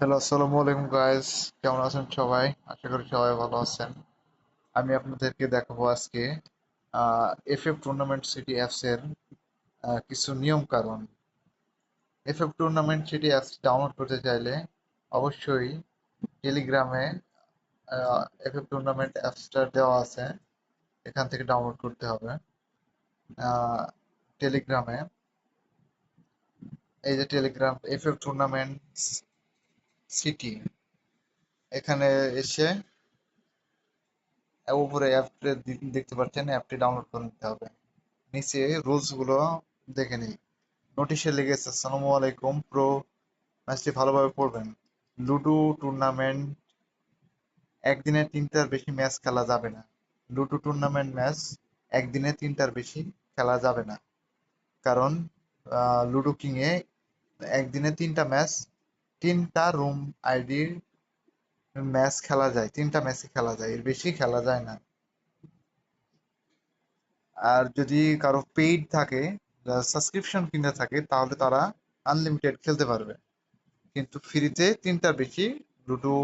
Hello আসসালামু আলাইকুম guys কেমন আছেন সবাই? আশা করি সবাই ভালো আছেন। আমি আপনাদেরকে দেখাবো আজকে এফএফ টুর্নামেন্ট সিটি অ্যাপস এর কিছু নিয়ম কানুন FF tournament city apps download করতে চাইলে অবশ্যই টেলিগ্রামে এফএফ টুর্নামেন্ট অ্যাপসটা দেওয়া আছে। এখান থেকে ডাউনলোড করতে হবে। টেলিগ্রামে এই যে টেলিগ্রাম এফএফ টুর্নামেন্ট সিটি। এখানে এসে উপরে অ্যাপটি দেখতে পাচ্ছেন, অ্যাপটি ডাউনলোড করে নিতে হবে। নিচে রুলসগুলো দেখে নিই। নোটিশে লেগেছে আসসালামু আলাইকুম, প্রো ম্যাচটি ভালোভাবে পড়বেন। লুডো টুর্নামেন্ট, একদিনে তিনটার বেশি ম্যাচ খেলা যাবে না। লুডো টুর্নামেন্ট ম্যাচ, একদিনে তিনটার বেশি খেলা যাবে না। কারণ লুডো কিং এ একদিনে তিনটা ম্যাচ তিনটা রুম আইডির ম্যাচ খেলা যায়, তিনটা ম্যাচে খেলা যায়, এর বেশি খেলা যায় না। আর যদি কারও পেইড থাকে সাবস্ক্রিপশন কিনে থাকে, তাহলে তারা আনলিমিটেড খেলতে পারবে। কিন্তু ফ্রিতে তিনটার বেশি লুডো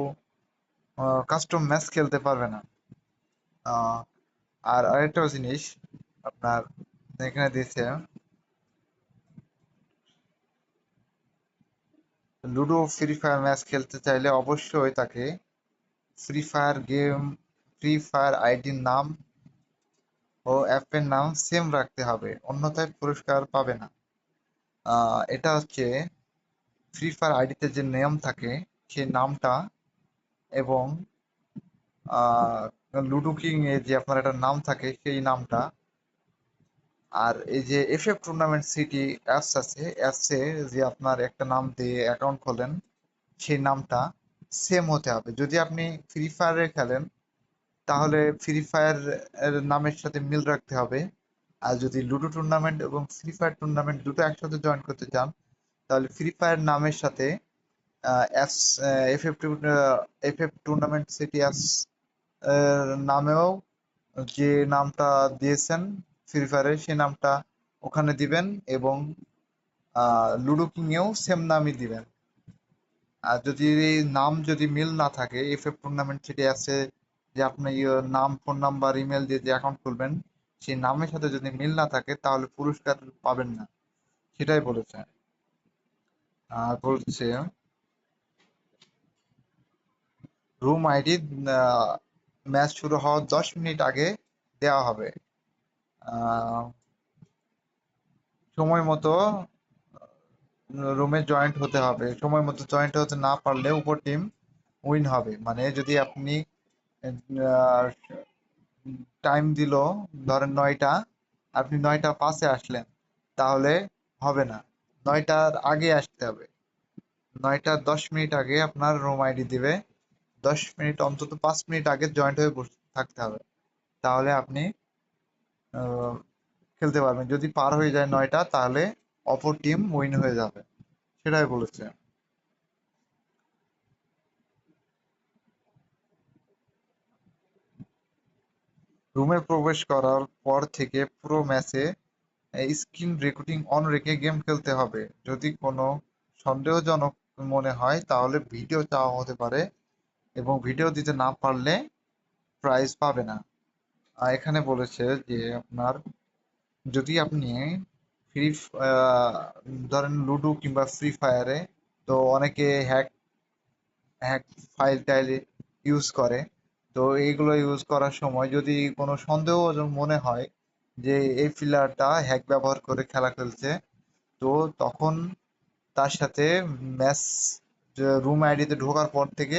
কাস্টম ম্যাচ খেলতে পারবে না। আর আরেকটা জিনিস, আপনার এখানে দিয়েছে লুডো ফ্রি ফায়ার ম্যাচ খেলতে চাইলে অবশ্যই তাকে free fire game free fire আইডির নাম ও অ্যাপের নাম সেম রাখতে হবে, অন্যথায় পুরস্কার পাবে না। এটা হচ্ছে ফ্রি ফায়ার আইডিতে যে নিয়ম থাকে সেই নামটা এবং লুডো কিং এ যে আপনার একটা নাম থাকে, সেই নামটা আর এই যে এফএফ টুর্নামেন্ট সিটি অ্যাপস আছে অ্যাপসে যে আপনার একটা নাম দিয়ে অ্যাকাউন্ট খোলেন, সেই নামটা সেম হতে হবে। যদি আপনি ফ্রি ফায়ারে খেলেন, তাহলে ফ্রি ফায়ার নামের সাথে মিল রাখতে হবে। আর যদি লুডো টুর্নামেন্ট এবং ফ্রি ফায়ার টুর্নামেন্ট দুটো একসাথে জয়েন করতে চান, তাহলে ফ্রি ফায়ার নামের সাথে apps FF FF tournament city apps নামেও যে নামটা দিয়েছেন ফ্রি ফায়ারে সেই নামটা ওখানে দিবেন এবং লুডো কিং এও সেম নামই দিবেন। আর যদি নাম যদি মিল না থাকে এফ এফ টুর্নামেন্ট সিটি আছে যে আপনি ইয়ে নাম ফোন নাম্বার ইমেল দিয়ে যে অ্যাকাউন্ট খুলবেন, সেই নামের সাথে যদি মিল না থাকে, তাহলে পুরস্কার পাবেন না। সেটাই বলেছে। আর বলছে রুম আইডি ম্যাচ শুরু হওয়ার দশ মিনিট আগে দেওয়া হবে। সময় মতো রুমে জয়েন্ট হতে হবে। সময় মতো জয়েন্ট হতে না পারলে উপর টিম উইন হবে। মানে যদি আপনি টাইম দিল, ধরেন নয়টা, আপনি নয়টা পাঁচে আসলেন, তাহলে হবে না। নয়টার আগে আসতে হবে। নয়টার দশ মিনিট আগে আপনার রুম আইডি দিবে। দশ মিনিট অন্তত পাঁচ মিনিট আগে জয়েন্ট হয়ে বসে থাকতে হবে। তাহলে আপনি খেলতে পারবেন যদি পার হয়ে যায় নয়টা, তাহলে অপর টিম উইন হয়ে যাবে। সেটাই বলেছে। রুমে প্রবেশ করার পর থেকে পুরো ম্যাচে স্ক্রিন রেকর্ডিং অন রেখে গেম খেলতে হবে। যদি কোনো সন্দেহজনক মনে হয়, তাহলে ভিডিও চাওয়া হতে পারে এবং ভিডিও দিতে না পারলে প্রাইজ পাবে না। এখানে বলেছে যে আপনার যদি আপনি ফ্রি ধরেন লুডো কিংবা ফ্রি ফায়ারে, তো অনেকে hack hack file tile use করে। তো এইগুলো ইউজ করার সময় যদি কোনো সন্দেহ মনে হয় যে এই প্লেয়ারটা হ্যাক ব্যবহার করে খেলা খেলছে, তো তখন তার সাথে ম্যাচ রুম আইডিতে ঢোকার পর থেকে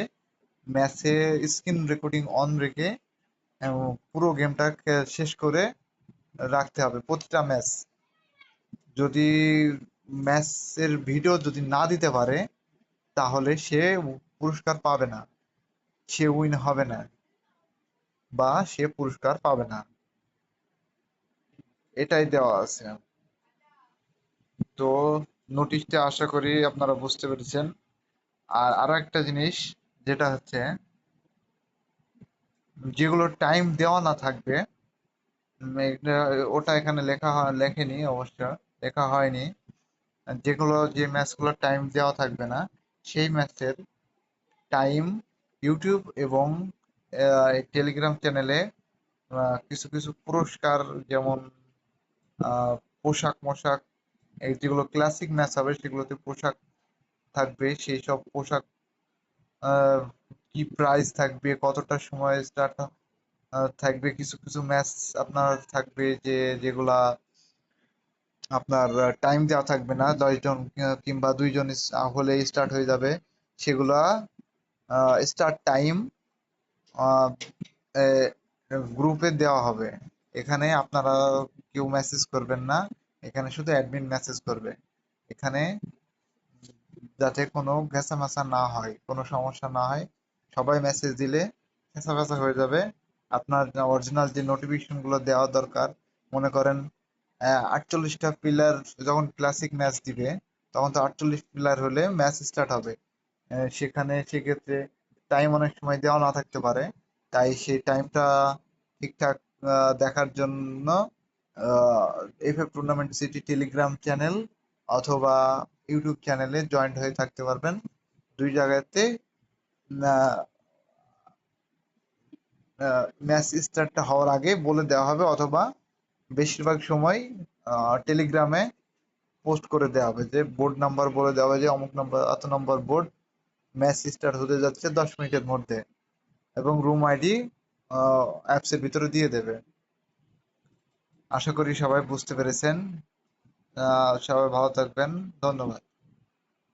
ম্যাচে স্ক্রিন রেকর্ডিং অন রেখে পুরো গেমটা শেষ করে রাখতে হবে প্রতিটা ম্যাচ যদি ম্যাচের ভিডিও যদি না দিতে পারে, তাহলে সে পুরস্কার পাবে না। সে উইন হবে না বা সে পুরস্কার পাবে না। এটাই দেওয়া আছে। তো নোটিশটা আশা করি আপনারা বুঝতে পেরেছেন। আর আরও একটা জিনিস, যেটা হচ্ছে যেগুলো টাইম দেওয়া না থাকবে ওটা এখানে লেখা লেখেনি অবশ্য, লেখা হয়নি। যেগুলো, যে ম্যাচগুলো টাইম দেওয়া থাকবে না, সেই ম্যাচের টাইম ইউটিউব এবং টেলিগ্রাম চ্যানেলে কিছু কিছু পুরস্কার যেমন পোশাক মোশাক, এই যেগুলো ক্লাসিক ম্যাচ হবে, সেগুলোতে পোশাক থাকবে, সেই সব পোশাক কি প্রাইস থাকবে, কতটা সময় স্টার্ট থাকবে, কিছু কিছু ম্যাচ আপনার থাকবে যে, যেগুলা আপনার টাইম দেওয়া থাকবে না দশজন কিংবা দুইজন হলে স্টার্ট হয়ে যাবে, সেগুলা স্টার্ট টাইম গ্রুপে দেওয়া হবে। এখানে আপনারা কেউ মেসেজ করবেন না, এখানে শুধু অ্যাডমিন মেসেজ করবে। এখানে যাতে কোনো ঘেঁষামেশা না হয়, কোনো সমস্যা না হয় সবাই মেসেজ দিলে ঘেঁষামেশা হয়ে যাবে। আপনার অরিজিনাল যে নোটিফিকেশনগুলো দেওয়া দরকার, মনে করেন আটচল্লিশটা প্লেয়ার যখন ক্লাসিক ম্যাচ দিবে, তখন তো আটচল্লিশ প্লেয়ার হলে ম্যাচ স্টার্ট হবে। সেখানে সেক্ষেত্রে টাইম অনেক সময় দেওয়া না থাকতে পারে। তাই সেই টাইমটা ঠিকঠাক দেখার জন্য FF tournament city telegram channel অথবা ইউটিউব চ্যানেলে জয়েন্ট হয়ে থাকতে পারবেন। দুই জায়গাতে ম্যাচ স্টার্টটা হওয়ার আগে বলে দেওয়া হবে অথবা বেশিরভাগ সময় টেলিগ্রামে পোস্ট করে দেওয়া হবে যে বোর্ড নাম্বার বলে দেওয়া হবে যে অমুক নাম্বার এত নম্বর বোর্ড ম্যাচ স্টার্ট হতে যাচ্ছে দশ মিনিটের মধ্যে এবং রুম আইডি অ্যাপসের ভিতরে দিয়ে দেবে। আশা করি সবাই বুঝতে পেরেছেন। সবাই ভালো থাকবেন। ধন্যবাদ।